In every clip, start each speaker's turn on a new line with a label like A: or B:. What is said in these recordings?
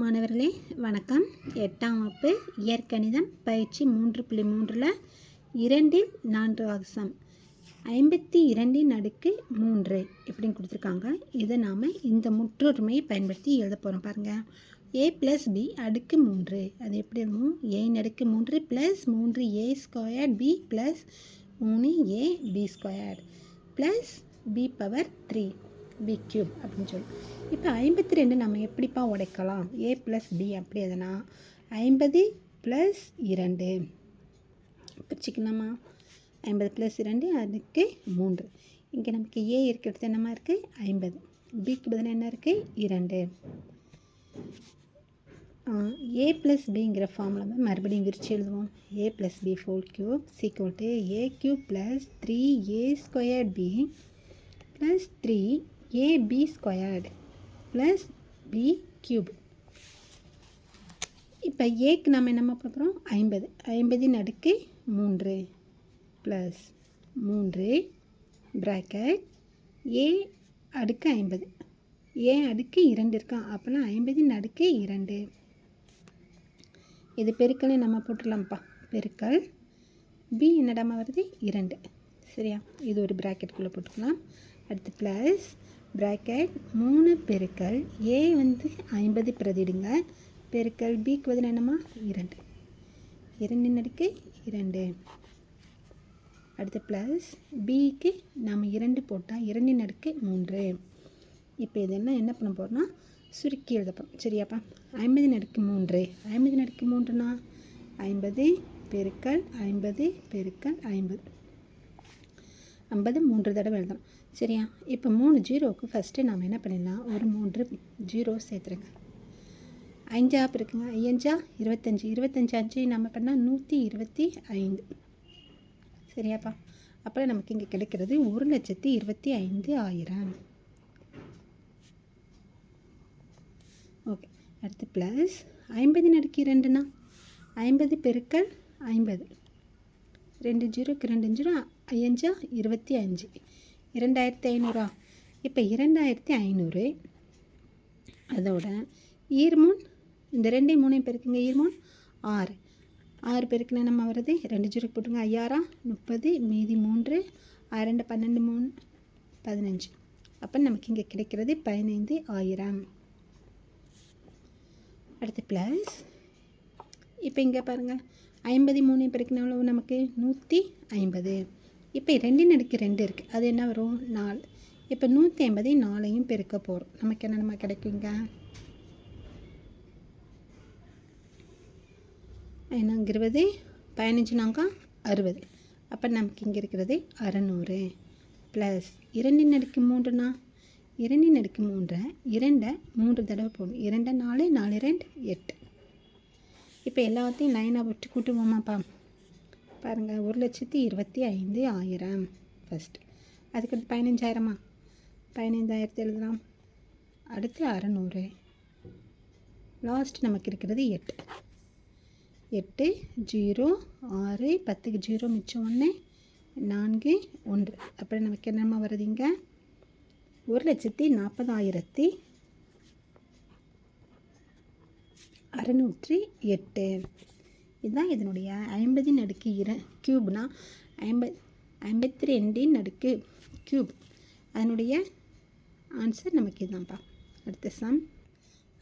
A: மாணவர்களே வணக்கம். எட்டாம் வகுப்பு இயற்கணிதம் பயிற்சி மூன்று புள்ளி மூன்றில் இரண்டில் நான்காவது சம் ஐம்பத்தி இரண்டின் அடுக்கு மூன்று இப்படின்னு கொடுத்துருக்காங்க. இதை நாம் இந்த முற்றொருமையை பயன்படுத்தி எழுத போகிறோம் பாருங்கள் ஏ ப்ளஸ் பி அடுக்கு மூன்று. அது எப்படி இருக்கும்? ஏன் அடுக்கு மூன்று ப்ளஸ் மூன்று ஏ ஸ்கொயர் பி ப்ளஸ் மூணு a b square plus b power three b cube அப்படின்னு சொல்லி. இப்போ ஐம்பத்தி ரெண்டு நம்ம எப்படிப்பா உடைக்கலாம்? ஏ ப்ளஸ் பி அப்படி எதுனா? ஐம்பது ப்ளஸ் இரண்டு. பிரிச்சுக்கலாமா ஐம்பது ப்ளஸ் இரண்டு அதுக்கு மூன்று. இங்கே நமக்கு ஏ இருக்கிறது என்னமா இருக்குது ஐம்பது. பிக்கு பதிலாக என்ன இருக்குது இரண்டு. ஏ ப்ளஸ் பிங்கிற ஃபார்மில் மறுபடியும் விரிச்சு எழுதுவோம். A plus b whole cube equal to a cube plus three a square b plus three a b squared plus b cube இப்போ ஏக்கு நம்ம என்ன பார்க்குறோம் ஐம்பது. ஐம்பதின் அடுக்கு மூன்று ப்ளஸ் மூன்று ப்ராக்கெட் ஏ அடுக்கு ஐம்பது. ஏ அடுக்கு இரண்டு இருக்கான் அப்போனா ஐம்பதின் அடுக்கு இரண்டு. இது பெருக்கலே நம்ம போட்டுடலாம்ப்பா. பெருக்கல் பி என்னடாமா வருது? இரண்டு. சரியா? இது ஒரு ப்ராக்கெட்டுக்குள்ளே போட்டுக்கலாம். அடுத்து ப்ளஸ் ப்ராக்கெட் மூணு பெருக்கல் ஏ வந்து ஐம்பது பிரதிடுங்க. பெருக்கல் பிக்கு பதில் என்னம்மா? இரண்டு. இரண்டின் அடுக்கு இரண்டு. அடுத்து ப்ளஸ் பிக்கு நம்ம இரண்டு போட்டால் இரண்டின் அடுக்கு மூன்று. இப்போ இதெல்லாம் என்ன பண்ண போகிறோம்னா சுருக்கி எழுதப்போம் சரியாப்பா? ஐம்பது நடுக்கு மூன்று. ஐம்பது நடுக்கு மூன்றுனா? ஐம்பது பெருக்கல் ஐம்பது பெருக்கல் ஐம்பது. ஐம்பது மூன்று தடவை எழுதணும். சரியா? இப்போ மூணு ஜீரோவுக்கு ஃபஸ்ட்டு நாம் என்ன பண்ணிடலாம்? ஒரு மூன்று ஜீரோ சேர்த்துருங்க. அஞ்சா இருக்குங்க. ஐயஞ்சா இருபத்தஞ்சி. இருபத்தஞ்சி அஞ்சு நம்ம பண்ணால் நூற்றி இருபத்தி ஐந்து. சரியாப்பா? அப்புறம் நமக்கு இங்கே கிடைக்கிறது ஒரு லட்சத்தி இருபத்தி ஐந்து ஆயிரம். ஓகே. அடுத்து ப்ளஸ் ஐம்பது நடுக்கி ரெண்டுனா ஐம்பது பெருக்கல் ஐம்பது. ரெண்டு ஜீரோக்கு ரெண்டு ஜீரோ ஐயஞ்சா இருபத்தி அஞ்சு. இரண்டாயிரத்தி ஐநூறா? இப்போ இரண்டாயிரத்தி ஐநூறு. அதோட ஈர்மூன் இந்த ரெண்டே மூணையும் பெருக்குங்க ஈர்மூன். ஆறு. ஆறு பெருக்குனா நம்ம வருது? ரெண்டு ஜீரோக்கு போட்டுங்க ஐயாயிரம் முப்பது மீதி மூன்று. ரெண்டு பன்னெண்டு மூணு பதினஞ்சு. அப்போ நமக்கு இங்கே கிடைக்கிறது பதினைந்து ஆயிரம். அடுத்து ப்ளஸ் இப்போ இங்கே பாருங்கள் ஐம்பது மூணு பெருக்கின எவ்வளவு நமக்கு நூற்றி ஐம்பது. இப்போ ரெண்டின் அடுக்கு ரெண்டு இருக்குது அது என்ன வரும்? நாலு. இப்போ நூற்றி ஐம்பது நாலையும் பெருக்க போகிறோம் நமக்கு என்ன நம்ம கிடைக்குங்க? என்னங்க இருபது பதினஞ்சுனாக்கா அறுபது. அப்போ நமக்கு இங்கே இருக்கிறது அறநூறு. ப்ளஸ் இரண்டின் அடுக்கு மூன்றுனா? இரண்டின் அடுக்கு மூன்றை. இரண்டை மூன்று தடவை போடணும் இரண்டை நாலு நாலு ரெண்டு எட்டு. இப்போ எல்லாத்தையும் லைனாக விட்டு கூட்டுவோமாப்பா பாருங்கள் ஒரு லட்சத்தி இருபத்தி ஐந்து ஆயிரம். ஃபஸ்ட்டு அதுக்கடுத்து பதினஞ்சாயிரமா? பதினைந்தாயிரத்து எழுதலாம் அடுத்து அறநூறு. லாஸ்ட் நமக்கு இருக்கிறது எட்டு. எட்டு ஜீரோ ஆறு பத்துக்கு ஜீரோ மிச்சம் ஒன்று நான்கு ஒன்று. அப்புறம் நமக்கு என்னம்மா வருதுங்க ஒரு லட்சத்தி நாற்பதாயிரத்தி அறநூற்றி எட்டு. இதுதான் இதனுடைய ஐம்பதின் அடுக்கு இர கியூப்னா ஐம்பத் ஐம்பத்தி ரெண்டின் அடுக்கு க்யூப் அதனுடைய ஆன்சர் நமக்கு இதுதான்ப்பா. அடுத்த சம்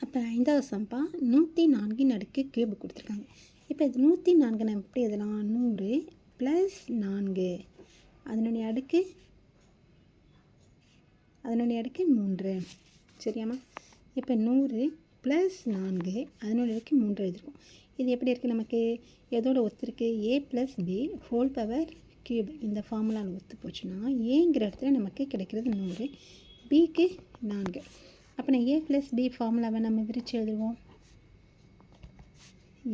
A: அப்போ ஐந்தாவது சம்பா நூற்றி நான்கின் அடுக்கு க்யூப் கொடுத்துருக்காங்க. இப்போ இது நூற்றி நான்கு நம்ம எப்படி எதெல்லாம் நூறு ப்ளஸ் நான்கு. அதனுடைய அடுக்கு? அதனுடைய அடுக்கு மூன்று. சரியாம்மா? இப்போ நூறு ப்ளஸ் நான்கு அதனுடைய இருக்குது மூன்று எழுதிருக்கோம். இது எப்படி இருக்குது நமக்கு? எதோட ஒத்துருக்கு a plus b whole power cube இந்த ஃபார்முலாவில் ஒத்து போச்சுன்னா ஏங்கிற இடத்துல நமக்கு கிடைக்கிறது நூறு பிக்கு நான்கு. அப்போ நான் ஏ ப்ளஸ் பி ஃபார்முலாவை நம்ம விரித்து எழுதுவோம்.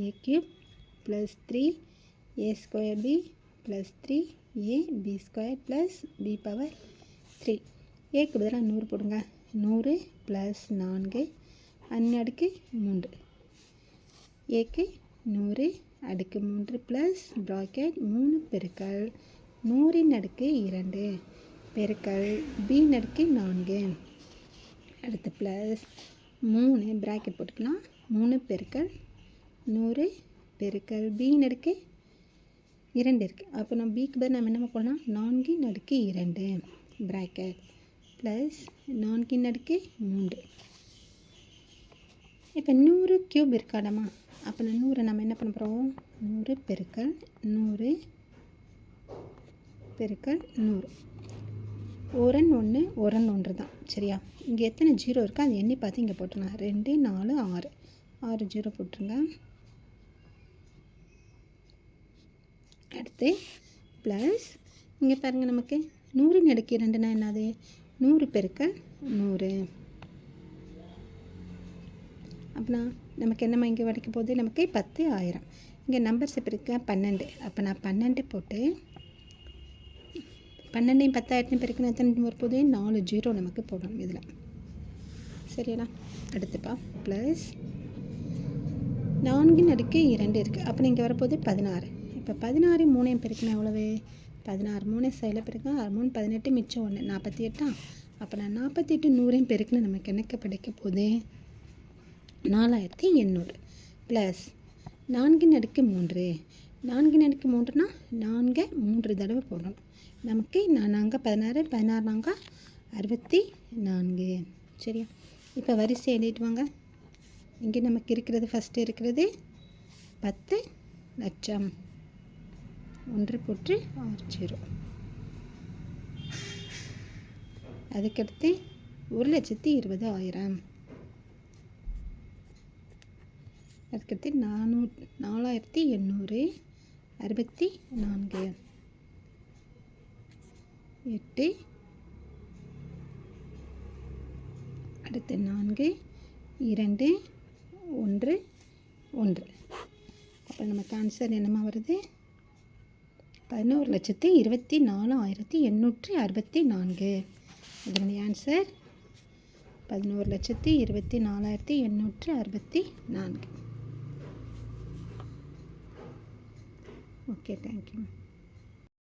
A: A cube plus three a square b plus three a b square plus b power three ஏக்கு பதிலாக நூறு போடுங்க. நூறு ப்ளஸ் நான்கு அன்னடுக்கு மூன்று. ஏக்கு நூறு அடுக்கு மூன்று ப்ளஸ் ப்ராக்கெட் மூணு பெருக்கல். நூறின் அடுக்கு இரண்டு பெருக்கல். பி அடுக்கு நான்கு. அடுத்து ப்ளஸ் மூணு ப்ராக்கெட் போட்டுக்கலாம். மூணு பெருக்கல். நூறு பெருக்கல். பி அடுக்கு இரண்டு இருக்குது அப்போ நம்ம பிக்கு பதில் நம்ம என்ன பண்ணலாம் நான்கின் அடுக்கு இரண்டு. ப்ராக்கெட் ப்ளஸ் நான்கின் அடுக்கு மூன்று. இப்போ நூறு க்யூப் இருக்காடம்மா அப்போ நான் நூறை நம்ம என்ன பண்ண போகிறோம் நூறு பெருக்கல் நூறு பெருக்கல் நூறு. ஒரன் ஒன்று ஒரன் ஒன்று தான். சரியா? இங்கே எத்தனை ஜீரோ இருக்கோ அது எண்ணி பார்த்து இங்கே போட்டுருங்க. ரெண்டு நாலு ஆறு. ஆறு ஜீரோ போட்டுருங்க. அடுத்து ப்ளஸ் இங்கே பாருங்கள் நமக்கு. நூறு நடுக்கு ரெண்டுனா என்னது? நூறு பெருக்கல் நூறு. அப்படின்னா நமக்கு என்னம்மா இங்கே கிடைக்க போகுது? நமக்கு பத்து ஆயிரம். இங்கே நம்பர்ஸ் இப்போ இருக்கேன் பன்னெண்டு. அப்போ நான் பன்னெண்டு போட்டு பன்னெண்டையும் பத்தாயிரத்தையும் பெருக்கணும் எத்தனை வரும்போது நாலு ஜீரோ நமக்கு போடணும் இதில். சரியா அடுத்துப்பா. ப்ளஸ் நான்கின் அடுக்கு இரண்டு இருக்குது அப்போ இங்கே வரப்போகுது பதினாறு. இப்போ பதினாறு மூணையும் பெருக்கணும் எவ்வளவு? பதினாறு மூணு சைடில் பெருக்கணும் மூணு பதினெட்டு மிச்சம் ஒன்று நாற்பத்தி எட்டா? அப்போ நான் நாற்பத்தி எட்டு நூறையும் பெருக்கணும் நமக்கு எனக்கு கிடைக்க போகுது? நாலாயிரத்தி எண்ணூறு ப்ளஸ் நான்கின் அடுக்கு மூன்று. நான்கின் அடுக்கு மூன்றுனா நான்கு மூன்று தடவை போடணும். நமக்கு நான் நாங்கள் பதினாறு பதினாறு நான்கு அறுபத்தி நான்கு. சரியா? இப்போ வரிசை எழுதிட்டு வாங்க. இங்கே நமக்கு இருக்கிறது ஃபஸ்ட்டு இருக்கிறது பத்து லட்சம். ஒன்று போட்டு ஆறு ஜீரோ. அதுக்கடுத்து ஒரு லட்சத்தி இருபது ஆயிரம் அதுக்கடுத்து நானூ நாலாயிரத்தி எண்ணூறு அறுபத்தி நான்கு. எட்டு. அடுத்து நான்கு இரண்டு ஒன்று ஒன்று. அப்போ நமக்கு ஆன்சர் என்னமா வருது? பதினோரு லட்சத்தி இருபத்தி நாலு ஆயிரத்தி எண்ணூற்றி அறுபத்தி நான்கு. இதனுடைய ஆன்சர் பதினோரு லட்சத்தி இருபத்தி நாலாயிரத்தி எண்ணூற்றி அறுபத்தி நான்கு. Okay thank you